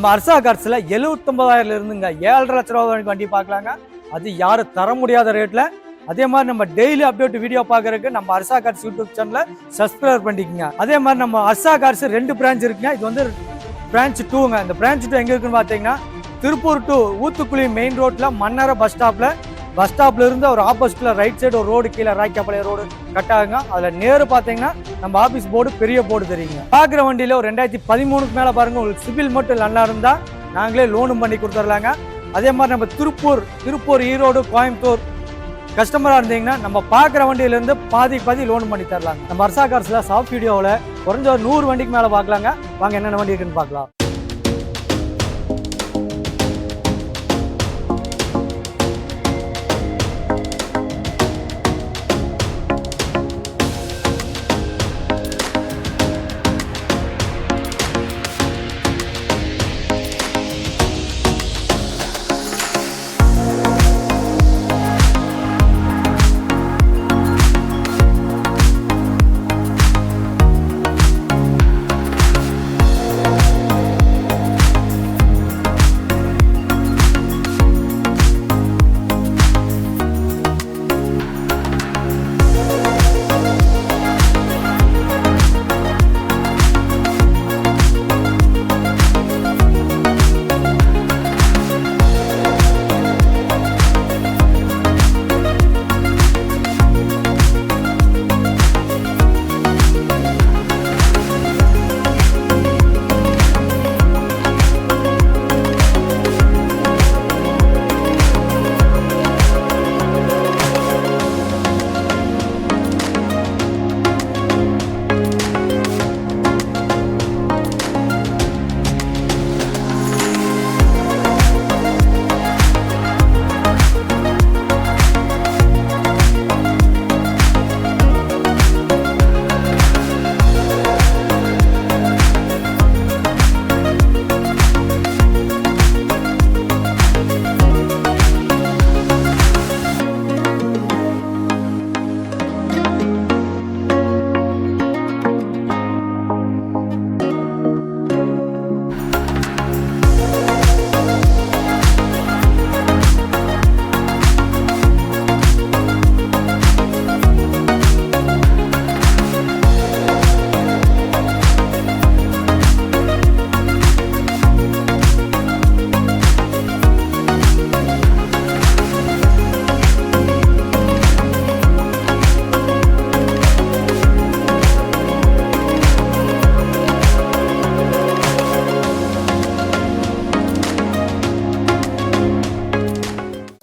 நம்ம அர்சா கார்ஸில் எழுபத்தொன்பதாயிரம் இருந்துங்க. ஏழரை லட்ச ரூபா வரைக்கும் வண்டி பார்க்கலாங்க. அது யாரும் தர முடியாத ரேட்டில் அதே மாதிரி நம்ம டெய்லி அப்டேட் வீடியோ பார்க்கறதுக்கு நம்ம அர்சா கார்ஸ் யூடியூப் சேனலை சப்ஸ்கிரைப் பண்ணிக்கோங்க. அதே மாதிரி நம்ம அர்சா கார்ஸ் ரெண்டு பிரான்ச் இருக்குங்க. இது வந்து பிரான்ச் டூங்க இந்த பிரான்ச் டூ எங்கே இருக்குன்னு பார்த்தீங்கன்னா திருப்பூர் டு ஊத்துக்குழி மெயின் ரோட்டில் மன்னர பஸ் ஸ்டாப்பில் பஸ் ஸ்டாப்ல இருந்து ஒரு ஆப்போசிட்ல ரைட் சைடு ஒரு ரோடு கீழே ராய்க்காப்பாளைய ரோடு கட் ஆகுங்க அதுல நேரு பாத்தீங்கன்னா நம்ம ஆபீஸ் போர்டு பெரிய போர்டு தெரியுங்க. பாக்குற வண்டியில ஒரு ரெண்டாயிரத்தி பதிமூணுக்கு மேல பாருங்க உங்களுக்கு சிபில் மட்டும் நல்லா இருந்தா நாங்களே லோனும் பண்ணி கொடுத்துடலாங்க அதே மாதிரி நம்ம திருப்பூர் திருப்பூர் ஈரோடு கோயம்புத்தூர் கஸ்டமராக இருந்தீங்கன்னா நம்ம பார்க்குற வண்டியில இருந்து பாதி பாதி லோன் பண்ணி தரலாங்க. நம்ம அர்சா கார்ஸ்ல சாஃப்ட் வீடியோவில் குறைஞ்ச ஒரு நூறு வண்டிக்கு மேலே பார்க்கலாங்க வாங்க என்னென்ன வண்டி இருக்குன்னு பார்க்கலாம்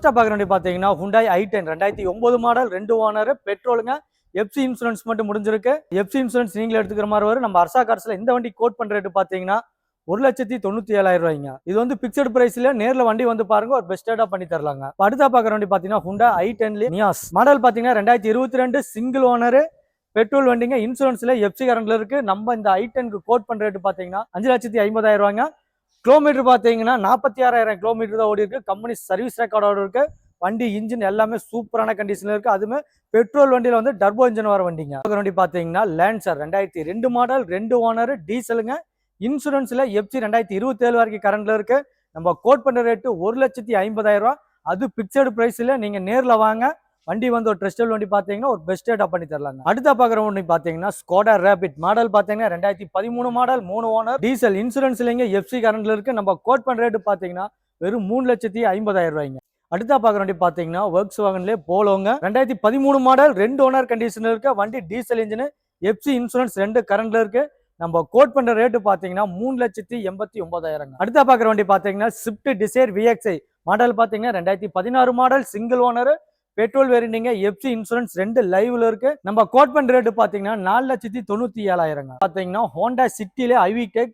ஃபஸ்ட்டாக பார்க்குற வண்டி பார்த்தீங்கன்னா ஹுண்டாய் ஐ டென் ரெண்டாயிரத்தி ஒன்பது மாடல் ரெண்டு ஓனர் பெட்ரோலுங்க எஃப்சி இன்சூரன்ஸ் மட்டும் முடிஞ்சிருக்கு. எஃப்சி இன்சூரன்ஸ் நீங்களே எடுத்துக்கிற மாதிரி வரும். நம்ம அர்சா கார்ஸில் இந்த வண்டி கோட் பண்ணுற ரேட்டு பார்த்தீங்கன்னா ஒரு லட்சத்தி தொண்ணூத்தி ஏழாயிரம் ரூபாய்ங்க. இது வந்து பிக்சட் பிரைஸ்ல நேர்ல வண்டி வந்து பாருங்க ஒரு பெஸ்டா பண்ணி தரலாங்க. அடுத்தா பாக்குற வண்டி பாத்தீங்கன்னா ஹுண்டா ஐ டென்ல நியாஸ் மாடல் பாத்தீங்கன்னா ரெண்டாயிரத்தி இருபத்தி ரெண்டு சிங்கிள் ஓனர் பெட்ரோல் வண்டிங்க. இன்சூரன்ஸ்ல எஃப்சி கரண்ட்ல இருக்கு. நம்ம இந்த ஐ டென்க்கு கோட் பண்ற ரேட்டு பாத்தீங்கன்னா அஞ்சு லட்சத்தி ஐம்பதாயிரம் ரூபாங்க கிலோமீட்டர் பார்த்தீங்கன்னா நாற்பத்தி ஆறாயிரம் கிலோமீட்டர் தான் ஓடி இருக்கு. கம்பெனி சர்வீஸ் ரெக்கார்டோட இருக்கு. வண்டி இன்ஜின் எல்லாமே சூப்பரான கண்டிஷன்ல இருக்கு. அதுமே பெட்ரோல் வண்டியில வந்து டர்போ இன்ஜின் வர வண்டிங்க. வண்டி பார்த்தீங்கன்னா லேன்சர் ரெண்டாயிரத்தி ரெண்டு மாடல் ரெண்டு ஓனர் டீசலுங்க இன்சூரன்ஸ்ல எஃப்சி ரெண்டாயிரத்தி இருபத்தி ஏழு வரைக்கும் கரண்ட்ல இருக்கு. நம்ம கோட் பண்ற ரேட்டு ஒரு லட்சத்தி ஐம்பதாயிரம் ரூபா அது பிக்சடு பிரைஸ்ல நீங்க நேர்ல வாங்க. வண்டி வந்து ஒரு ட்ரெஸ்டல் வண்டி பார்த்தீங்கன்னா ஒரு பெஸ்ட் ரேட்டா பண்ணி தரலாங்க. அடுத்த பாக்குற வண்டி பாத்தீங்கன்னா ஸ்கோடா ரேபிட் மாடல் பாத்தீங்கன்னா ரெண்டாயிரத்தி பதிமூணு மாடல் மூணு ஓனர் டீசல் இன்சூரன்ஸ்லங்க எஃப்சி கரண்ட்ல இருக்கு. நம்ம கோட் பண்ற ரேட்டு பாத்தீங்கன்னா வெறும் மூணு லட்சத்தி ஐம்பதாயிரம் ரூபாய்ங்க. அடுத்த பாக்குற வண்டி பாத்தீங்கன்னா ஒர்க்ஸ் வாகன்லேயே போலோங்க. ரெண்டாயிரத்தி பதிமூணு மாடல் ரெண்டு ஓனர் கண்டிஷன்ல இருக்க. வண்டி டீசல் இன்ஜின் எஃப்சி இன்சூரன்ஸ் ரெண்டு கரண்ட்ல இருக்கு. நம்ம கோட் பண்ற ரேட்டு பாத்தீங்கன்னா மூணு லட்சத்தி எண்பத்தி ஒன்பதாயிரங்க. அடுத்த பாக்குற வண்டி பாத்தீங்கன்னா ஸ்விஃப்ட் டிசைர் விஎக்ஸ்ஐ மாடல் பாத்தீங்கன்னா ரெண்டாயிரத்தி பதினாறு மாடல் சிங்கிள் ஓனர் பெட்ரோல் வேரியண்டிங்க எஃப்சி இன்சூரன்ஸ் ரெண்டு லைவ்ல இருக்கு. நம்ம கோட் பண்ற ரேட்டு பாத்தீங்கன்னா நாலு லட்சத்தி தொண்ணூத்தி ஏழாயிரங்க பாத்தீங்கன்னா ஹோண்டா சிட்டில ஐவி டெக்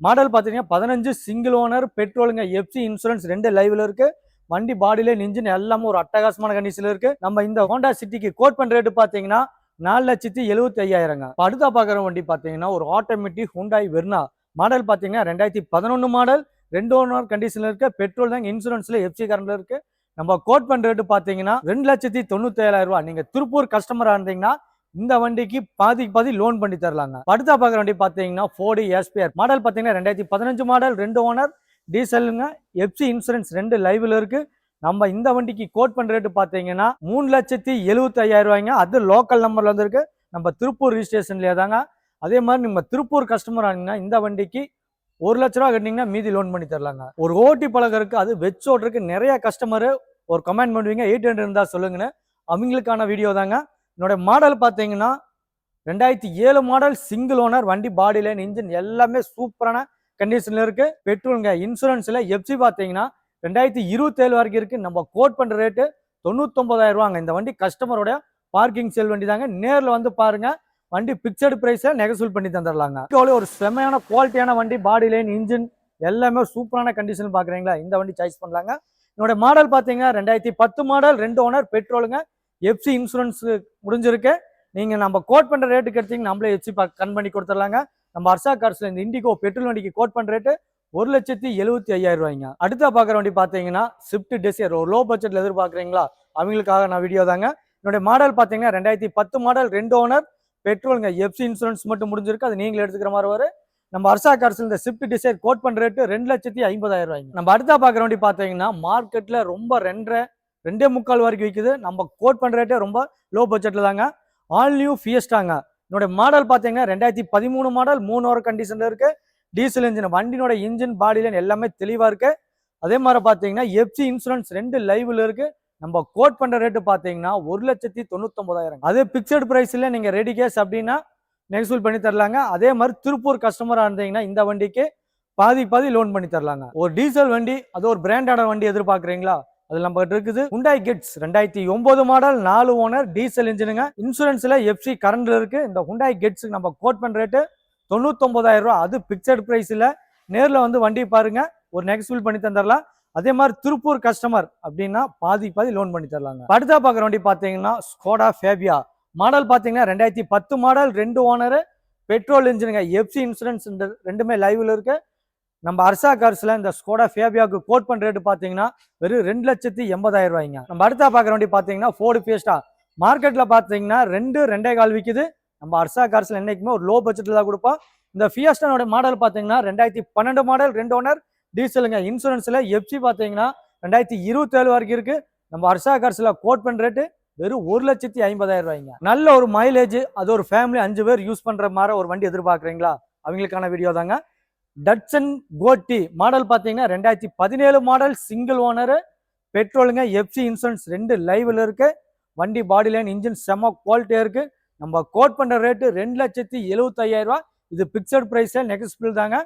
மாடல் பாத்தீங்கன்னா பதினஞ்சு சிங்கிள் ஓனர் பெட்ரோலுங்க எஃப்சி இன்சூரன்ஸ் ரெண்டு லைவ்ல இருக்கு. வண்டி பாடியில இன்ஜின் எல்லாமே ஒரு அட்டகாசமான கண்டிஷன்ல இருக்கு. நம்ம இந்த ஹோண்டா சிட்டிக்கு கோட் பண்ற ரேட்டு பாத்தீங்கன்னா நாலு லட்சத்தி எழுபத்தி ஐயாயிரங்க அடுத்த பாக்குற வண்டி பாத்தீங்கன்னா ஒரு ஆட்டோமேட்டிக் ஹுண்டாய் வெர்னா மாடல் பாத்தீங்கன்னா ரெண்டாயிரத்தி பதினொன்னு மாடல் ரெண்டு ஓனர் கண்டிஷன்ல இருக்கு. பெட்ரோல் தான் இன்சூரன்ஸ்ல எஃப்சி கரண்ட்ல இருக்கு. நம்ம கோட் பண்ற ரேட்டு பாத்தீங்கன்னா ரெண்டு லட்சத்தி தொண்ணூத்தி ஏழாயிரம் ரூபாய். நீங்க திருப்பூர் கஸ்டமரா இருந்தீங்கன்னா இந்த வண்டிக்கு பாதிக்கு பாதி லோன் பண்ணி தரலாங்க. அடுத்த பார்க்குற வண்டி பார்த்தீங்கன்னா ஃபோர்டு எஸ்பிஆர் மாடல் பார்த்தீங்கன்னா ரெண்டாயிரத்தி பதினஞ்சு மாடல் ரெண்டு ஓனர் டீசலுங்க எஃப்சி இன்சூரன்ஸ் ரெண்டு லைவ்ல இருக்கு. நம்ம இந்த வண்டிக்கு கோட் பண்ற ரேட்டு பார்த்தீங்கன்னா மூணு லட்சத்தி எழுபத்தி ஐயாயிரம் ரூபாய்ங்க. அது லோக்கல் நம்பர்ல வந்திருக்கு. நம்ம திருப்பூர் ரிஜிஸ்ட்ரேஷன்லேயே தாங்க. அதே மாதிரி நம்ம திருப்பூர் கஸ்டமர் ஆனீங்கன்னா இந்த வண்டிக்கு ஒரு லட்ச ரூபா கட்டினீங்கன்னா மீதி லோன் பண்ணி தரலாங்க. ஒரு ஓட்டி பழகருக்கு அது வெச் ஓட்டுறதுக்கு நிறைய கஸ்டமர் ஒரு கமெண்ட் பண்ணுவீங்க எயிட் ஹண்ட்ரட் இருந்தால் சொல்லுங்கன்னு. அவங்களுக்கான வீடியோ தாங்க. என்னோட மாடல் பார்த்தீங்கன்னா ரெண்டாயிரத்தி ஏழு மாடல் சிங்கிள் ஓனர் வண்டி பாடி லைன் இன்ஜின் எல்லாமே சூப்பரான கண்டிஷனில் இருக்குது பெட்ரோலுங்க இன்சூரன்ஸில் எஃப்சி பார்த்தீங்கன்னா ரெண்டாயிரத்தி இருபத்தேழு வரைக்கும் இருக்குது நம்ம கோட் பண்ணுற ரேட்டு தொண்ணூத்தொம்பதாயிரம் ரூபாங்க. இந்த வண்டி கஸ்டமரோட பார்க்கிங் செல் வண்டி தாங்க. நேரில் வந்து பாருங்கள் வண்டி பிக்சடு ப்ரைஸில் நெகசூல் பண்ணி தந்துடலாங்க இவ்வளோ ஒரு செம்மையான குவாலிட்டியான வண்டி பாடி லைன் இன்ஜின் எல்லாமே சூப்பரான கண்டிஷன் பார்க்குறீங்களா இந்த வண்டி சாய்ஸ் பண்ணலாங்க. என்னோட மாடல் பார்த்தீங்கன்னா ரெண்டாயிரத்தி பத்து மாடல் ரெண்டு ஓனர் பெட்ரோலுங்க எஃப்சி இன்சூரன்ஸ் முடிஞ்சிருக்கு. நீங்கள் நம்ம கோட் பண்ணுற ரேட்டுக்கு எடுத்தீங்க நம்மளே எஃப்சி கன் பண்ணி கொடுத்துடலாங்க நம்ம அர்சா கார்ஸில் இந்த இண்டிகோ பெட்ரோல் வண்டிக்கு கோட் பண்ணுற ரேட்டு ஒரு லட்சத்தி எழுபத்தி ஐயாயிரம் ரூபாய்ங்க. அடுத்த பார்க்குற வண்டி பார்த்தீங்கன்னா ஸ்விஃப்ட் டெசியர் ஒரு லோ பட்ஜெட்டில் எதிர்பார்க்குறீங்களா? அவங்களுக்காக நான் வீடியோ தாங்க. என்னுடைய மாடல் பார்த்தீங்கன்னா ரெண்டாயிரத்தி பத்து மாடல் ரெண்டு ஓனர் பெட்ரோலுங்க எஃப்சி இன்சூரன்ஸ் மட்டும் முடிஞ்சிருக்கு. அது நீங்களே எடுத்துக்கிற மாதிரி வரும். நம்ம அர்சா கார்ஸ் இந்த ஸ்விஃப்ட் டிசைர் கோட் பண்ண ரேட்டு ரெண்டு லட்சத்தி ஐம்பதாயிரம் ரூபாய்ங்க. நம்ம அடுத்த பார்க்குற வண்டி பார்த்தீங்கன்னா மார்க்கெட்டில் ரொம்ப ரெண்டரை ரெண்டே முக்கால் வரைக்கும் விற்குது நம்ம கோட் பண்ற ரேட்டே ரொம்ப லோ பட்ஜெட்டில் தாங்க. ஆல் நியூ ஃபியஸ்டாங்க என்னோட மாடல் பார்த்தீங்கன்னா ரெண்டாயிரத்தி பதிமூணு மாடல் மூணு ஒரு கண்டிஷனில் இருக்குது டீசல் இன்ஜின் வண்டினோட இன்ஜின் பாடியில் எல்லாமே தெளிவாக இருக்குது அதே மாதிரி பார்த்தீங்கன்னா எஃப்சி இன்சூரன்ஸ் ரெண்டு லைவில் இருக்குது நம்ம கோட் பண்ணுற ரேட்டு பார்த்தீங்கன்னா ஒரு லட்சத்தி தொண்ணூத்தொம்பதாயிரம் அதே பிக்சடு ப்ரைஸில் நீங்கள் ரெடி கேஸ் அப்படின்னா நெக்ஸ்ட் பண்ணி தரலாங்க. அதே மாதிரி திருப்பூர் கஸ்டமராக இருந்தீங்கன்னா இந்த வண்டிக்கு பாதி பாதி லோன் பண்ணி தரலாங்க. ஒரு டீசல் வண்டி அது ஒரு பிராண்டான வண்டி எதிர்பார்க்குறீங்களா? அது நம்ம கிட்ட இருக்குது. உண்டாய் கிட்ஸ் ரெண்டாயிரத்தி ஒன்பது மாடல் நாலு ஓனர் டீசல் இன்ஜினுங்க இன்சூரன்ஸ்ல எஃப்சி கரண்ட்ல இருக்கு. இந்த உண்டாய் கெட்ஸ் நம்ம கோட் பண்ற ரேட்டு தொண்ணூத்தொன்பதாயிரம் ரூபா அது பிக்சட் பிரைஸ்ல நேரில் வந்து வண்டி பாருங்க. ஒரு நெக்ஸ்ட் ஃபில் பண்ணி தந்துடலாம் அதே மாதிரி திருப்பூர் கஸ்டமர் அப்படின்னா பாதி பாதி லோன் பண்ணி தரலாங்க. அடுத்தா பார்க்குற வண்டி பார்த்தீங்கன்னா ஸ்கோடா ஃபேபியா மாடல் பார்த்தீங்கன்னா ரெண்டாயிரத்தி பத்து மாடல் ரெண்டு ஓனரு பெட்ரோல் இன்ஜினுங்க எஃப்சி இன்சூரன்ஸ் ரெண்டுமே லைவில் இருக்கு. நம்ம அர்சா கார்ஸில் இந்த ஸ்கோடா ஃபேபியாவுக்கு கோட் பண்ணுற ரேட்டு பார்த்தீங்கன்னா வெறும் ரெண்டு லட்சத்தி எண்பதாயிரம் ரூபாய்ங்க. நம்ம அடுத்தா பார்க்குற வண்டி பார்த்தீங்கன்னா ஃபோர்டு ஃபேஸ்டா மார்க்கெட்டில் பார்த்தீங்கன்னா ரெண்டு ரெண்டே கால் விற்குது நம்ம அர்சா கார்ஸில் என்றைக்குமே ஒரு லோ பட்ஜெட்டில் தான் கொடுப்போம். இந்த ஃபியஸ்டானோட மாடல் பார்த்தீங்கன்னா ரெண்டாயிரத்தி பன்னெண்டு மாடல் ரெண்டு ஓனர் டீசலுங்க இன்சூரன்ஸில் எஃப்சி பார்த்தீங்கன்னா ரெண்டாயிரத்தி இருபத்தேழு வரைக்கும் இருக்குது நம்ம அர்ஷா கார்ஸில் கோட் பண்ணுற ரேட்டு வெறும் ஒரு லட்சத்தி ஐம்பதாயிரம் ரூபாய்ங்க. நல்ல ஒரு மைலேஜ் அது ஒரு ஃபேமிலி அஞ்சு பேர் யூஸ் பண்ணுற மாதிரி ஒரு வண்டி எதிர்பார்க்குறீங்களா? அவங்களுக்கான வீடியோ தாங்க. டட்சன் கோட்டி மாடல் பார்த்தீங்கன்னா ரெண்டாயிரத்தி பதினேழு மாடல் சிங்கிள் ஓனரு பெட்ரோலுங்க எஃப்சி இன்சூரன்ஸ் ரெண்டு லைவில் இருக்கு. வண்டி பாடி லைன் இன்ஜின் செம குவாலிட்டியாக இருக்கு. நம்ம கோட் பண்ணுற ரேட்டு ரெண்டு லட்சத்தி எழுபத்தையாயிரம் இது பிக்சட் ப்ரைஸில் நெக்ஸ்ட் பில் தாங்க.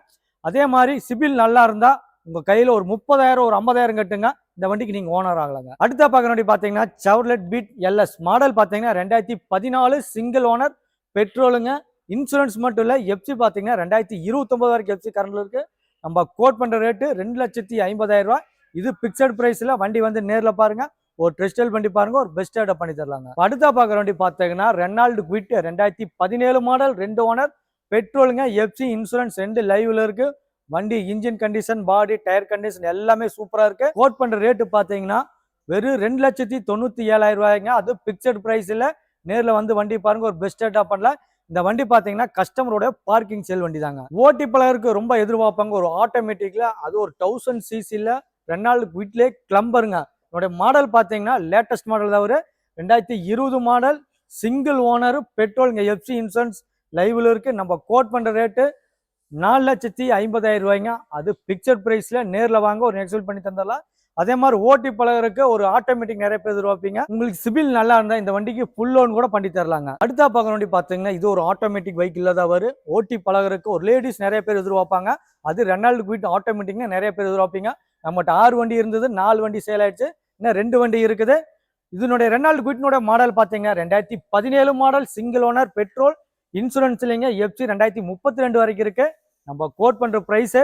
அதே மாதிரி சிபில் நல்லா இருந்தால் உங்கள் கையில் ஒரு முப்பதாயிரம் ஒரு ஐம்பதாயிரம் கட்டுங்க. இந்த வண்டிக்கு நீங்கள் ஓனர் ஆகலாங்க. அடுத்த பார்க்குற வண்டி பார்த்தீங்கன்னா சவர்லெட் பீட் எல்எஸ் மாடல் பார்த்தீங்கன்னா ரெண்டாயிரத்தி பதினாலு சிங்கிள் ஓனர் பெட்ரோலுங்க இன்சூரன்ஸ் மட்டும் இல்லை எஃப்சி பார்த்தீங்கன்னா ரெண்டாயிரத்தி இருபத்தொம்பது வரைக்கும் எஃப்சி கரண்ட்ல இருக்கு. நம்ம கோட் பண்ணுற ரேட்டு ரெண்டு லட்சத்தி ஐம்பதாயிரம் இது பிக்சட் ப்ரைஸில் வண்டி வந்து நேரில் பாருங்க. ஒரு டெஸ்டல் பண்ணி பாருங்க ஒரு பெஸ்ட் பண்ணி தரலாங்க. அடுத்த பார்க்குற வண்டி பார்த்தீங்கன்னா ரெனால்டு குவிட் ரெண்டாயிரத்தி பதினேழு மாடல் ரெண்டு ஓனர் பெட்ரோலுங்க எஃப்சி இன்சூரன்ஸ் ரெண்டு லைவ்ல இருக்கு. வண்டி engine condition body tyre condition எல்லாமே சூப்பரா இருக்கு. கோட் பண்ற ரேட்டு பார்த்தீங்கன்னா வெறும் ரெண்டு லட்சத்தி தொண்ணூத்தி ஏழாயிரம் ரூபாய்ங்க. அது பிக்சட் பிரைஸ்ல நேர்ல வந்து வண்டி பாருங்க ஒரு பெஸ்ட் பண்ணல. இந்த வண்டி பார்த்தீங்கன்னா கஸ்டமரோட பார்க்கிங் செல் வண்டி தாங்க. ஓட்டி பலருக்கு ரொம்ப எதிர்பார்ப்பாங்க. ஒரு ஆட்டோமேட்டிக்ல அது ஒரு தௌசண்ட் சிசில நாளுக்கு வீட்டிலே கிளம்பருங்க என்னுடைய மாடல் பார்த்தீங்கன்னா லேட்டஸ்ட் மாடல் தவிர ரெண்டாயிரத்தி இருபது model single owner petrol FC insurance லைவில் இருக்குது நம்ம கோட் பண்ணுற ரேட்டு நாலு லட்சத்தி ஐம்பதாயிரம் ரூபாய்ங்க. அது பிக்சர் ப்ரைஸில் நேரில் வாங்க ஒரு நெக்ஸ்ட் பண்ணி தந்துடலாம். அதே மாதிரி ஓட்டி பழகருக்கு ஒரு ஆட்டோமேட்டிக் நிறைய பேர் எதிர்பார்ப்பீங்க. உங்களுக்கு சிபில் நல்லா இருந்தால் இந்த வண்டிக்கு ஃபுல் லோன் கூட பண்ணி தரலாங்க. அடுத்த பார்க்குற வண்டி பார்த்தீங்கன்னா இது ஒரு ஆட்டோமேட்டிக் வெஹிக்கிள் தான் வரும். ஓட்டி பழகருக்கு ஒரு லேடிஸ் நிறைய பேர் எதிர்பார்ப்பாங்க. அது ரெண்டாவது குவிட் ஆட்டோமேட்டிக்னா நிறைய பேர் எதிர்பார்ப்பீங்க. நம்மகிட்ட ஆறு வண்டி இருந்தது நாலு வண்டி சேல் ஆயிடுச்சு. இன்னும் ரெண்டு வண்டி இருக்குது. இதனுடைய ரெண்டாவது குவிட்னுடைய மாடல் பார்த்தீங்கன்னா ரெண்டாயிரத்தி பதினேழு model single owner petrol insurance இல்லைங்க எஃப்சி ரெண்டாயிரத்தி முப்பத்தி ரெண்டு வரைக்கும் இருக்கு. நம்ம கோட் பண்ற ப்ரைஸு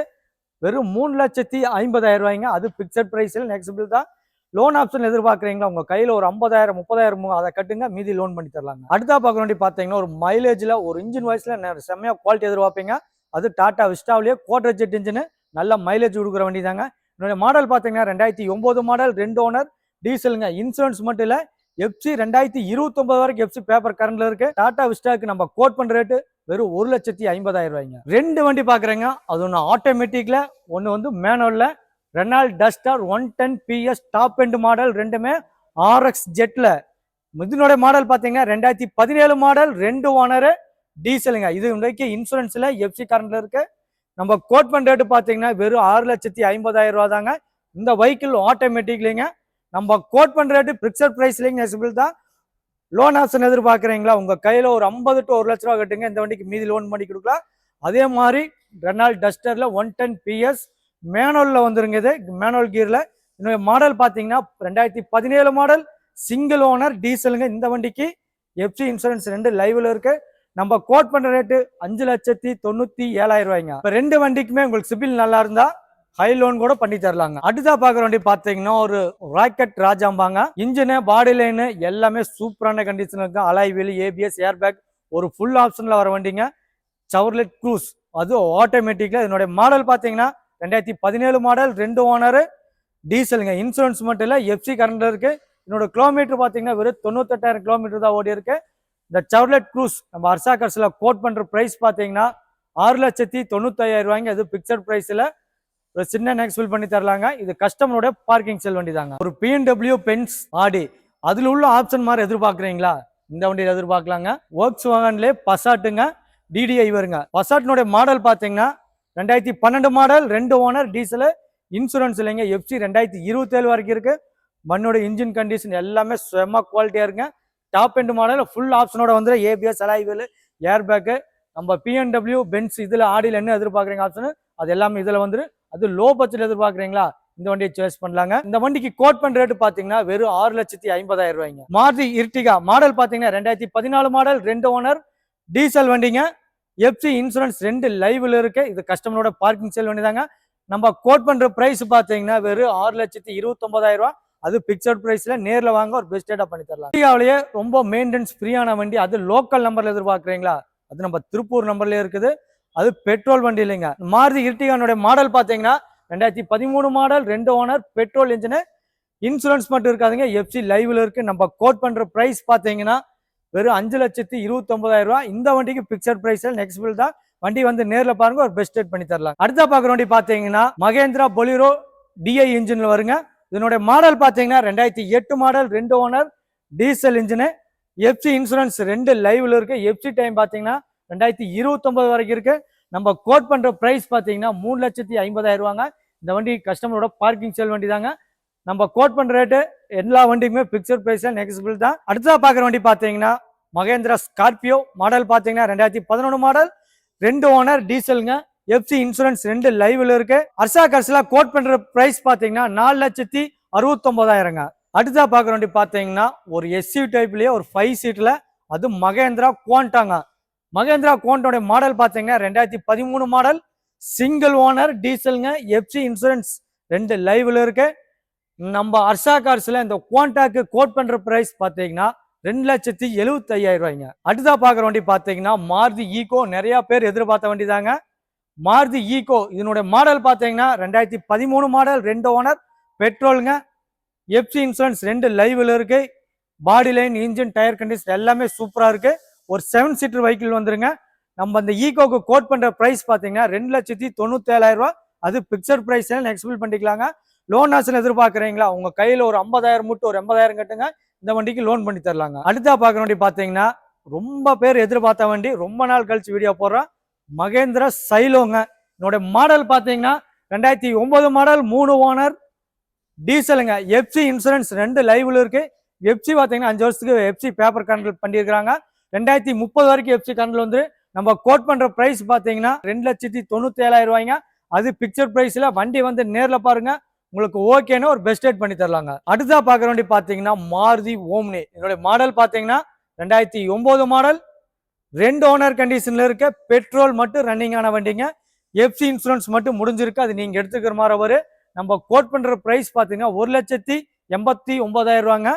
வெறும் மூணு லட்சத்தி ஐம்பதாயிரம் ரூபாய்ங்க. அது பிக்சட் ப்ரைஸில் நெக்ஸ்ட் தான். லோன் ஆப்ஷன் எதிர்பார்க்குறீங்களா? உங்கள் கையில் ஒரு ஐம்பதாயிரம் முப்பதாயிரம் அதை கட்டுங்க மீதி லோன் பண்ணி தரலாங்க. அடுத்தா பார்க்க வேண்டி பார்த்தீங்கன்னா ஒரு மைலேஜில் ஒரு இன்ஜின் வாய்ஸில் செம்மையா குவாலிட்டி எதிர்பார்ப்பீங்க. அது டாட்டா விஸ்டாவிலேயே கோட்டர் ஜெட் இன்ஜின் நல்ல மைலேஜ் கொடுக்குற வண்டி தாங்க என்னுடைய மாடல் பார்த்தீங்கன்னா ரெண்டாயிரத்தி ஒம்பது மாடல் ரெண்டு ஓனர் டீசலுங்க இன்சூரன்ஸ் மட்டும் இல்லை எஃப்சி ரெண்டாயிரத்தி இருபத்தொன்பது வரைக்கும் எஃப்சி பேப்பர் கரண்ட்ல இருக்கு. டாடா விஸ்டாக்கு நம்ம கோட் பண்ற ரேட்டு வெறும் ஒரு லட்சத்தி ஐம்பதாயிரம் ரூபாய்ங்க. ரெண்டு வண்டி பாக்குறேங்க. அது ஒன்று ஆட்டோமேட்டிக்ல ஒன்று வந்து மேனுவல்ல Renault Duster one ten PS top end model ரெண்டுமே ஆர்எக்ஸ் ஜெட்ல இதனோட மாடல் பாத்தீங்கன்னா ரெண்டாயிரத்தி பதினேழு மாடல் ரெண்டு ஓனரு டீசலுங்க இது இன்றைக்கு இன்சூரன்ஸ்ல எஃப்சி கரண்ட்ல இருக்கு. நம்ம கோட் பண்ற ரேட்டு பாத்தீங்கன்னா வெறும் ஆறு லட்சத்தி ஐம்பதாயிரம் ரூபா தாங்க இந்த வெஹிக்கிள் ஆட்டோமேட்டிக்லிங்க நம்ம கோட் பண்ற ரேட்டு பிக்சர் பிரைஸ்லிங்க நெசிபிள் தான். லோன் ஆப்ஷன் எதிர்பார்க்குறீங்களா? உங்க கையில ஒரு ஐம்பது டு ஒரு லட்ச ரூபா கட்டுங்க. இந்த வண்டிக்கு மீதி லோன் பண்ணி கொடுக்கலாம். அதே மாதிரி ரெனால் டஸ்டர்ல ஒன் டென் பிஎஸ் மேனுவல்ல வந்துருங்க இது. மேனுவல் கியர்ல இன்னொரு மாடல் பாத்தீங்கன்னா ரெண்டாயிரத்தி பதினேழு மாடல் சிங்கிள் ஓனர் டீசலுங்க இந்த வண்டிக்கு எஃப்சி இன்சூரன்ஸ் ரெண்டு லைவ்ல இருக்கு. நம்ம கோட் பண்ற ரேட்டு அஞ்சு லட்சத்தி தொண்ணூத்தி ஏழாயிரம் ரூபாய்ங்க. இப்ப ரெண்டு வண்டிக்குமே உங்களுக்கு சிபில் நல்லா இருந்தா ஹை லோன் கூட பண்ணி தரலாங்க. அடுத்தா பாக்குற வண்டி பாத்தீங்கன்னா ஒரு ராக்கெட் ராஜாம்பாங்க. இன்ஜினு பாடி லைனு எல்லாமே சூப்பரான கண்டிஷன் இருக்கு. Alloy wheel ABS air bag ஒரு ஃபுல் ஆப்ஷன்ல வர வண்டிங்க. சவர்லெட் க்ரூஸ் அது ஆட்டோமேட்டிக்ல இதனுடைய மாடல் பாத்தீங்கன்னா ரெண்டாயிரத்தி பதினேழு மாடல் ரெண்டு ஓனரு டீசலுங்க இன்சூரன்ஸ் மட்டும் இல்ல எஃப்சி கரண்ட் இருக்கு. என்னோட கிலோமீட்டர் பாத்தீங்கன்னா வெறும் தொண்ணூத்தெட்டாயிரம் கிலோமீட்டர் தான் ஓடி இருக்கு. இந்த சவர்லெட் க்ரூஸ் நம்ம அர்சா கர்ஸ்ல கோட் பண்ற பிரைஸ் பாத்தீங்கன்னா ஆறு லட்சத்தி தொண்ணூத்தாயிரம் ரூபாய்ங்க. அது பிக்சட் பிரைஸ்ல ஒரு சின்ன நெக்ஸ்ட் ஃபில் பண்ணி தரலாங்க. இது கஸ்டமரோட பார்க்கிங் செல் வண்டி தாங்க ஒரு பிஎன்டபிள்யூ பென்ஸ் ஆடி அதில் உள்ள ஆப்ஷன் மாதிரி எதிர்பார்க்குறீங்களா? இந்த வண்டியில் எதிர்பார்க்கலாங்க. ஒர்க்ஸ் வாகன்லே பசாட்டுங்க டிடிஐ வருங்க. பசாட்டினுடைய மாடல் பார்த்தீங்கன்னா ரெண்டாயிரத்தி பன்னெண்டு மாடல் ரெண்டு ஓனர் டீசலு இன்சூரன்ஸ் இல்லைங்க. எஃப்சி ரெண்டாயிரத்தி இருபத்தேழு வரைக்கும் இருக்குது மண்ணோட இன்ஜின் கண்டிஷன் எல்லாமே செம்ம குவாலிட்டியாக இருக்குங்க. டாப் எண்டு மாடல் ஃபுல் ஆப்ஷனோட வந்துடும் A B S alloy wheel air bag நம்ம பிஎன்டபிள்யூ பென்ஸ் இதில் ஆடியில் என்ன எதிர்பார்க்குறீங்க ஆப்ஷனு அது எல்லாமே இதில் வந்துடும் அது லோ பட்ஜெட் எதிர்பார்க்குறீங்களா? இந்த வண்டியை சாய்ஸ் பண்ணலாங்க. இந்த வண்டிக்கு கோட் பண்ற ரேட்டு பார்த்தீங்கன்னா வெறும் ஆறு லட்சத்தி ஐம்பதாயிரம் ரூபாய்ங்க. மாருதி இர்டிகா மாடல் பார்த்தீங்கன்னா ரெண்டாயிரத்தி பதினாலு மாடல் ரெண்டு ஓனர் டீசல் வண்டிங்க. எஃப்சி இன்சூரன்ஸ் ரெண்டு லைவில் இருக்கு. இது கஸ்டமரோட பார்க்கிங் செல் வண்டி தாங்க நம்ம கோட் பண்ற பிரைஸ் பார்த்தீங்கன்னா வெறும் ஆறு லட்சத்தி இருபத்தொன்பதாயிரம் ரூபா அது பிக்சட் பிரைஸ்ல நேரில் வாங்க ஒரு பெஸ்ட் ரேட்டா பண்ணி தரலாம். இந்தியாவிலேயே ரொம்ப மெயின்டெனன்ஸ் ஃப்ரீயான வண்டி. அது லோக்கல் நம்பர்ல எதிர்பார்க்குறீங்களா? அது நம்ம திருப்பூர் நம்பர்லேயே இருக்குது. அது பெட்ரோல் வண்டி இல்லைங்க. மாருதி இர்டிகானுடைய மாடல் பார்த்தீங்கன்னா ரெண்டாயிரத்தி பதிமூணு மாடல் ரெண்டு ஓனர் பெட்ரோல் இன்ஜினு இன்சூரன்ஸ் மட்டும் இருக்காதுங்க. எஃப்சி லைவில் இருக்கு. நம்ம கோட் பண்ணுற ப்ரைஸ் பார்த்தீங்கன்னா வெறும் அஞ்சு லட்சத்தி இருபத்தி ரூபா இந்த வண்டிக்கு பிக்சட் பிரைஸ் நெக்ஸ்ட் பில் தான். வண்டி வந்து நேரில் பாருங்க ஒரு பெஸ்ட் ரேட் பண்ணி தரலாம். அடுத்த பார்க்குற வண்டி பார்த்தீங்கன்னா மகேந்திரா பொலிரோ டிஐ இன்ஜினில் வருங்க. இதனுடைய மாடல் பார்த்தீங்கன்னா ரெண்டாயிரத்தி எட்டு மாடல் ரெண்டு owner diesel engine FC insurance ரெண்டு லைவில் இருக்கு. எஃப்சி டைம் பார்த்தீங்கன்னா ரெண்டாயிரத்தி இருபத்தொம்பது வரைக்கும் இருக்கு. நம்ம கோட் பண்ற பிரைஸ் பாத்தீங்கன்னா மூணு லட்சத்தி ஐம்பதாயிரம் ரூபாங்க. இந்த வண்டி கஸ்டமரோட பார்க்கிங் செல் வண்டி தாங்க நம்ம கோட் பண்ற ரேட்டு எல்லா வண்டிக்குமே பிக்சர் ப்ரைஸில் நெக்ஸ்ட் தான். அடுத்ததா பாக்குற வண்டி பாத்தீங்கன்னா மகேந்திரா ஸ்கார்பியோ மாடல் பாத்தீங்கன்னா ரெண்டாயிரத்தி பதினொன்று மாடல் ரெண்டு ஓனர் டீசலுங்க எஃப்சி இன்சூரன்ஸ் ரெண்டு லைவ்ல இருக்கு. அர்சா கர்சலா கோட் பண்ற பிரைஸ் பாத்தீங்கன்னா நாலு லட்சத்தி அறுபத்தொன்பதாயிரங்க. அடுத்தா பாக்குற வண்டி பாத்தீங்கன்னா ஒரு எஸ்யூ டைப்லயே ஒரு ஃபைவ் சீட்ல அது மகேந்திரா குவான்டாங்க மகேந்திரா கோண்டோடைய மாடல் பாத்தீங்கன்னா ரெண்டாயிரத்தி பதிமூணு மாடல் சிங்கிள் ஓனர் டீசலுங்க எஃப்சி இன்சூரன்ஸ் ரெண்டு லைவ்ல இருக்கு. நம்ம அர்ஷா கார்ஸ்ல இந்த கோண்டாக்கு கோட் பண்ற பிரைஸ் பார்த்தீங்கன்னா ரெண்டு லட்சத்தி எழுபத்தி ஐயாயிரம் ரூபாய்ங்க. அடுத்தா பார்க்குற வண்டி பார்த்தீங்கன்னா மாருதி ஈகோ நிறைய பேர் எதிர்பார்த்த வண்டி தாங்க மாருதி ஈகோ இதனுடைய மாடல் பார்த்தீங்கன்னா ரெண்டாயிரத்தி பதிமூணு மாடல் ரெண்டு ஓனர் பெட்ரோலுங்க எஃப்சி இன்சூரன்ஸ் ரெண்டு லைவ்ல இருக்கு. Body line engine tyre condition எல்லாமே சூப்பரா இருக்கு. ஒரு செவன் சீட்டர் வெஹிக்கிள் வந்துருங்க. நம்ம அந்த ஈகோக்கு கோட் பண்ணுற ப்ரைஸ் பார்த்தீங்கன்னா ரெண்டு லட்சத்தி தொண்ணூத்தேழாயிரம் ரூபா. அது பிக்சர் பிரைஸ் எக்ஸ்பிள் பண்ணிக்கலாங்க. லோன் ஆசன் எதிர்பார்க்குறீங்களா? உங்கள் கையில் ஒரு ஐம்பதாயிரம் மட்டும் ஒரு எண்பதாயிரம் கட்டுங்க. இந்த வண்டிக்கு லோன் பண்ணி தரலாங்க. அடுத்தா பார்க்குற வண்டி பார்த்தீங்கன்னா ரொம்ப பேர் எதிர்பார்த்த வண்டி. ரொம்ப நாள் கழிச்சு வீடியோ போடுறோம். மகேந்திரா சைலோங்க. என்னோட மாடல் பார்த்தீங்கன்னா ரெண்டாயிரத்தி ஒன்பது மாடல் மூணு ஓனர் டீசலுங்க எஃப்சி இன்சூரன்ஸ் ரெண்டு லைவில் இருக்குது எஃப்சி பார்த்தீங்கன்னா அஞ்சு வருஷத்துக்கு எஃப்சி பேப்பர் கண்ட்ரல் பண்ணியிருக்காங்க ரெண்டாயிரத்தி முப்பது வரைக்கும் எஃப்சி கண்ட்ரோல் வந்து நம்ம கோட் பண்ணுற ப்ரைஸ் பார்த்தீங்கன்னா ரெண்டு லட்சத்தி தொண்ணூற்றி ஏழாயிரம் ரூபாய்ங்க. அது பிக்சர் ப்ரைஸில் வண்டி வந்து நேரில் பாருங்கள் உங்களுக்கு ஓகேன்னு ஒரு பெஸ்ட் ரேட் பண்ணி தரலாங்க. அடுத்தா பார்க்குற வண்டி பார்த்தீங்கன்னா மாருதி ஓம்னி. என்னுடைய மாடல் பார்த்தீங்கன்னா ரெண்டாயிரத்தி ஒம்பது மாடல் ரெண்டு ஓனர் கண்டிஷனில் இருக்க பெட்ரோல் மட்டும் ரன்னிங் ஆன வண்டிங்க. எஃப்சி இன்சூரன்ஸ் மட்டும் முடிஞ்சிருக்கு. அது நீங்கள் எடுத்துக்கிற மாதிரி வரும் நம்ம கோட் பண்ணுற ப்ரைஸ் பார்த்தீங்கன்னா ஒரு லட்சத்தி எண்பத்தி ஒம்பதாயிரம் ரூபாங்க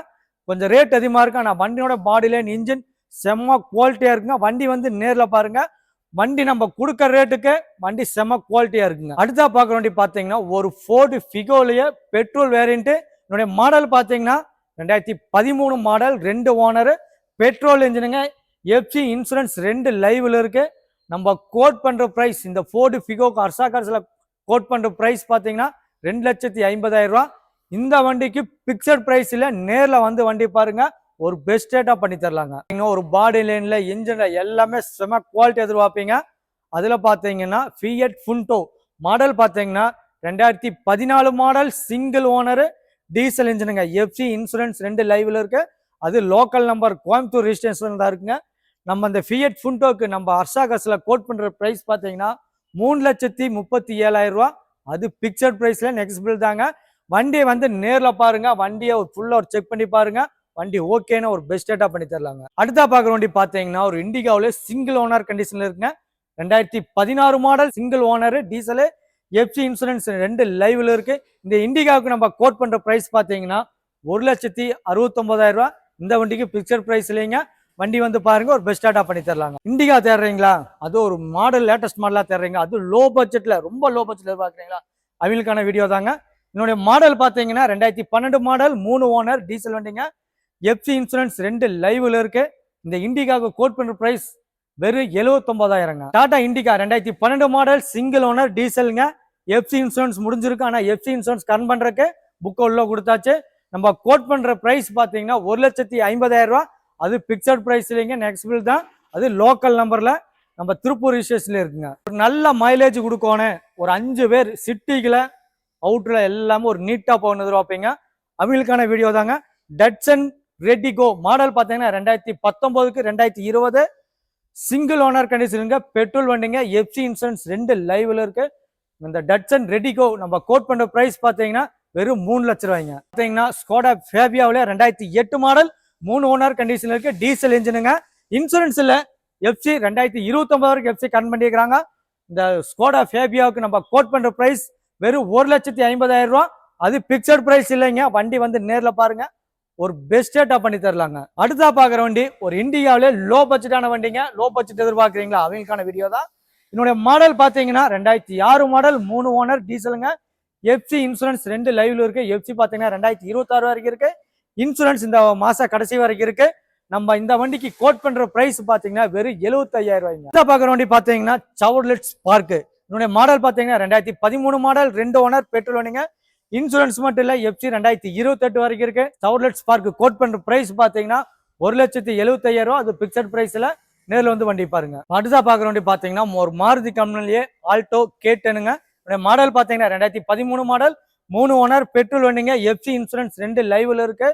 கொஞ்சம் ரேட் அதிகமாக இருக்கும் ஆனால் வண்டியோட பாடி இன்ஜின் செம்ம குவாலிட்டியாக இருக்குங்க. வண்டி வந்து நேரில் பாருங்கள் வண்டி நம்ம கொடுக்குற ரேட்டுக்கு வண்டி செம்ம குவாலிட்டியாக இருக்குங்க. அடுத்தா பார்க்குற வண்டி பார்த்தீங்கன்னா ஒரு ஃபோர்டு ஃபிகோலையே பெட்ரோல் வேரியன்ட்டு என்னுடைய மாடல் பார்த்தீங்கன்னா ரெண்டாயிரத்தி பதிமூணு மாடல் ரெண்டு ஓனரு பெட்ரோல் இன்ஜினுங்க எஃப்சி இன்சூரன்ஸ் ரெண்டு லைவில் இருக்குது நம்ம கோட் பண்ணுற ப்ரைஸ் இந்த ஃபோர்டு ஃபிகோ அர்சா கார்ஸில் கோட் பண்ணுற ப்ரைஸ் பார்த்தீங்கன்னா ரெண்டு லட்சத்தி ஐம்பதாயிரரூவா இந்த வண்டிக்கு பிக்சட் ப்ரைஸில் நேரில் வந்து வண்டி பாருங்கள் ஒரு பெஸ்ட் பண்ணி தரலாங்க. இன்னும் ஒரு பாடி லைனில் இன்ஜினில் எல்லாமே செம குவாலிட்டி எதிர்பார்ப்பீங்க. அதில் பார்த்தீங்கன்னா ஃபியட் ஃபுண்டோ மாடல் பார்த்தீங்கன்னா ரெண்டாயிரத்தி பதினாலு மாடல் சிங்கிள் ஓனரு டீசல் இன்ஜினுங்க எஃப்சி இன்சூரன்ஸ் ரெண்டு லைவில் இருக்குது அது லோக்கல் நம்பர் கோயம்புத்தூர் ரிஜிஸ்ட்ரேஷன் தான் இருக்குங்க. நம்ம அந்த ஃபியட் ஃபுண்டோக்கு நம்ம அர்ஷாகஸில் கோட் பண்ணுற ப்ரைஸ் பார்த்தீங்கன்னா மூணு லட்சத்தி முப்பத்தி ஏழாயிரம் ரூபா. அது பிக்சர் ப்ரைஸில் நெக்ஸ்ட் பில் தாங்க. வண்டியை வந்து நேரில் பாருங்க. வண்டியை ஒரு ஃபுல்லாக ஒரு செக் பண்ணி பாருங்கள் வண்டி ஓகேன்னு ஒரு பெஸ்ட் ரேட்டா பண்ணி தரலாங்க. அடுத்தா பார்க்குற வண்டி பார்த்தீங்கன்னா ஒரு இண்டிகாவில் சிங்கிள் ஓனர் கண்டிஷன்ல இருக்குங்க. ரெண்டாயிரத்தி பதினாறு model single owner diesel FC insurance ரெண்டு லைவ்ல இருக்கு. இந்த இண்டிகாவுக்கு நம்ம கோட் பண்ற பிரைஸ் பார்த்தீங்கன்னா ஒரு லட்சத்தி அறுபத்தொன்பதாயிரம் ரூபா இந்த வண்டிக்கு பிக்சர் பிரைஸ் இல்லைங்க. வண்டி வந்து பாருங்க ஒரு பெஸ்ட் ஆட்டா பண்ணி தரலாங்க. இண்டிகா தேடுறீங்களா? அது ஒரு மாடல் லேட்டஸ்ட் மாடலா தேடுறீங்க. அது லோ பட்ஜெட்ல ரொம்ப லோ பட்ஜெட்ல பாக்குறீங்களா அவங்களுக்கான வீடியோ தாங்க. என்னுடைய மாடல் பாத்தீங்கன்னா ரெண்டாயிரத்தி பன்னெண்டு மாடல் மூணு ஓனர் டீசல் வண்டிங்க. எஃப்சி இன்சூரன்ஸ் ரெண்டு லைவ்ல இருக்கு. இந்த இண்டிகாவுக்கு கோட் பண்ற பிரைஸ் வெறும் எழுவத்தொன்பதாயிரங்க. டாடா இண்டிகா ரெண்டாயிரத்தி பன்னெண்டு மாடல் சிங்கிள் ஓனர் டீசலுங்க எஃப்சி இன்சூரன்ஸ் முடிஞ்சிருக்கு. ஆனால் எஃப்சி இன்சூரன்ஸ் கன் பண்றதுக்கு புக்கை உள்ள கொடுத்தாச்சு. நம்ம கோட் பண்ற பிரைஸ் பாத்தீங்கன்னா ஒரு லட்சத்தி ஐம்பதாயிரம் ரூபா. அது பிக்சட் பிரைஸ் இல்லைங்க நெக்ஸ்ட் பில் தான். அது லோக்கல் நம்பர்ல நம்ம திருப்பூர் ரிஜிஸ்ட்ரேஷன்ல இருக்குங்க. ஒரு நல்ல மைலேஜ் கொடுக்கணும் ஒரு அஞ்சு பேர் சிட்டிகளை அவுட்டரில் எல்லாமே ஒரு நீட்டாக போகணும் எதிர்பார்ப்பீங்க அவங்களுக்கான வீடியோ தாங்க. டட்சன் ரெட்டிகோ மாடல் பார்த்தீங்கன்னா ரெண்டாயிரத்தி பத்தொம்போதுக்கு ரெண்டாயிரத்தி இருபது. சிங்கிள் ஓனர் கண்டிஷனுங்க பெட்ரோல் வண்டிங்க. எஃப்சி இன்சூரன்ஸ் ரெண்டு லைவ்ல இருக்கு. இந்த டட்சன் ரெட்டிகோ நம்ம கோட் பண்ற பிரைஸ் பார்த்தீங்கன்னா வெறும் மூணு லட்ச ரூபாய்ங்க. பார்த்தீங்கன்னா ஸ்கோடா ஃபேபியாவில் ரெண்டாயிரத்தி எட்டு மாடல் மூணு ஓனர் கண்டிஷன் இருக்கு. டீசல் இன்ஜினுங்க இன்சூரன்ஸ் இல்லை. எஃப்சி ரெண்டாயிரத்தி இருபத்தொன்பது வரைக்கும் எஃப்சி கன் பண்ணியிருக்கிறாங்க. இந்த ஸ்கோடா ஃபேபியாவுக்கு நம்ம கோட் பண்ற பிரைஸ் வெறும் ஒரு லட்சத்தி ஐம்பதாயிரம் ரூபா அது பிக்சட் பிரைஸ் இல்லைங்க. வண்டி வந்து நேரில் பாருங்க. ஒரு பெஸ்ட் பண்ணி தரலாங்க. அடுத்தா பார்க்குற வண்டி ஒரு இந்தியாவிலே லோ பட்ஜெட்டான வண்டிங்க. லோ பட்ஜெட் எதிர்பார்க்குறீங்களா? அவங்களுக்கான வீடியோ தான். என்னுடைய மாடல் பார்த்தீங்கன்னா ரெண்டாயிரத்தி ஆறு மாடல் மூணு ஓனர் டீசலுங்க எஃப்சி இன்சூரன்ஸ் ரெண்டு லைவ்ல இருக்கு. எஃப்சி பார்த்தீங்கன்னா ரெண்டாயிரத்தி இருபத்தாறு வரைக்கும் இருக்கு. இன்சூரன்ஸ் இந்த மாச கடைசி வரைக்கும் இருக்கு. நம்ம இந்த வண்டிக்கு கோட் பண்ற பிரைஸ் பார்த்தீங்கன்னா வெறும் 75000 ரூபாய்ங்க. அடுத்த பார்க்குற வண்டி பார்த்தீங்கன்னா சவர்லெட் பார்க்கு என்னுடைய மாடல் பார்த்தீங்கன்னா ரெண்டாயிரத்தி பதிமூணு மாடல் ரெண்டு ஓனர் பெட்ரோல் வண்டிங்க. இன்சூரன்ஸ் மட்டும் இல்லை எஃப்சி ரெண்டாயிரத்தி இருபத்தெட்டு வரைக்கும் இருக்கு. சவர்லெட் ஸ்பார்க் கோட் பண்ற பிரைஸ் பாத்தீங்கன்னா ஒரு லட்சத்தி எழுபத்தையாயிரம் அது பிக்சட் பிரைஸ்ல நேரில் வந்து வண்டி பாருங்க. அடுத்தா பாக்குற வண்டி பாத்தீங்கன்னா ஒரு மாருதி கம்பெனிலேயே ஆல்டோ கேட்டனுங்க மாடல் பாத்தீங்கன்னா ரெண்டாயிரத்தி பதிமூணு மாடல் மூணு ஓனர் பெட்ரோல் வண்டிங்க. எஃப்சி இன்சூரன்ஸ் ரெண்டு லைவ்ல இருக்கு.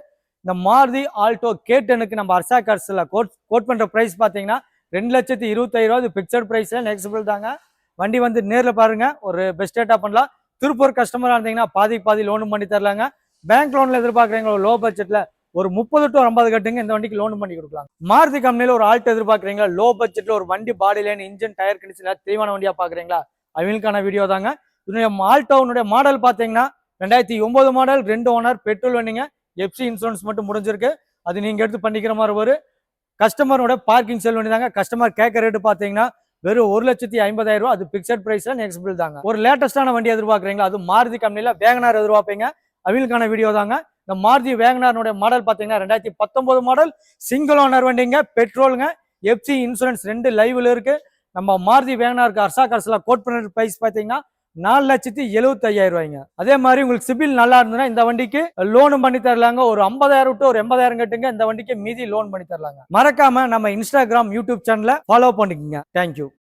இந்த மாருதி ஆல்டோ கேட்டனுக்கு நம்ம அர்சா கார்ஸ்ல கோட் கோட் பண்ற பிரைஸ் பாத்தீங்கன்னா ரெண்டு லட்சத்தி இருபத்தாயிரம் ரூபா. இது பிக்சட் பிரைஸ்ல நெக்ஸ்ட் தாங்க. வண்டி வந்து நேரில் பாருங்க. ஒரு பெஸ்ட் ரேட்டா பண்ணலாம். திருப்பூர் கஸ்டமராக இருந்தீங்கன்னா பாதி பாதி லோனும் பண்ணி தரலாங்க. பேங்க் லோனில் எதிர்பார்க்குறீங்களோ லோ பட்ஜெட்டில் ஒரு முப்பது டு ஐம்பது கட்டுங்க இந்த வண்டிக்கு லோன் பண்ணி கொடுக்கலாம் மாருதி கம்பெனியில் ஒரு ஆல்ட் எதிர்பார்க்குறீங்களா? லோ பட்ஜெட்டில் ஒரு வண்டி body line engine tyre condition தெளிவான வண்டியாக பார்க்குறீங்களா அவங்களுக்கான வீடியோ தாங்க. இதனுடைய ஆல்டோனுடைய மாடல் பார்த்தீங்கன்னா ரெண்டாயிரத்தி ஒன்பது மாடல் ரெண்டு ஓனர் பெட்ரோல் வண்டிங்க. எஃப்சி இன்சூரன்ஸ் மட்டும் முடிஞ்சிருக்கு. அது நீங்கள் எடுத்து பண்ணிக்கிற மாதிரி வரும். கஸ்டமரோட பார்க்கிங் செல் வண்டி தாங்க. கஸ்டமர் கேட்க ரேட்டு பார்த்தீங்கன்னா வெறும் ஒரு லட்சத்தி ஐம்பதாயிரம் ரூபாய். அது பிக்சட் பிரைஸ்ல நெக்ஸ்ட் பில் தாங்க. ஒரு லேட்டஸ்டான வண்டி எதிர்பார்க்குறீங்களா? அது மாருதி கம்பெனியில வேகனார் எதிர்பார்ப்பீங்க. அவிலுக்கான வீடியோ தாங்க. இந்த மாருதி வேகனாருடைய மாடல் பார்த்தீங்கன்னா ரெண்டாயிரத்தி பத்தொன்பது மாடல் சிங்கிள் ஓனர் வண்டிங்க பெட்ரோலுங்க எஃப்சி இன்சூரன்ஸ் ரெண்டு லைவ்ல இருக்கு. நம்ம மாருதி வேகனாருக்கு அர்சா கார்ஸ்ல கோட் பண்ண பிரைஸ் பார்த்தீங்கன்னா நாலு லட்சத்தி எழுபத்தி ஐயாயிரம் ரூபாய்ங்க. அதே மாதிரி உங்களுக்கு சிபில் நல்லா இருந்ததுன்னா இந்த வண்டிக்கு லோனும் பண்ணி தரலாங்க. ஒரு ஐம்பதாயிரம் டு ஒரு எண்பதாயிரம் கட்டுங்க. இந்த வண்டிக்கு மீதி லோன் பண்ணி தரலாங்க. மறக்காம நம்ம இன்ஸ்டாகிராம் யூடியூப் சேனலை ஃபாலோ பண்ணிக்கோங்க. Thank you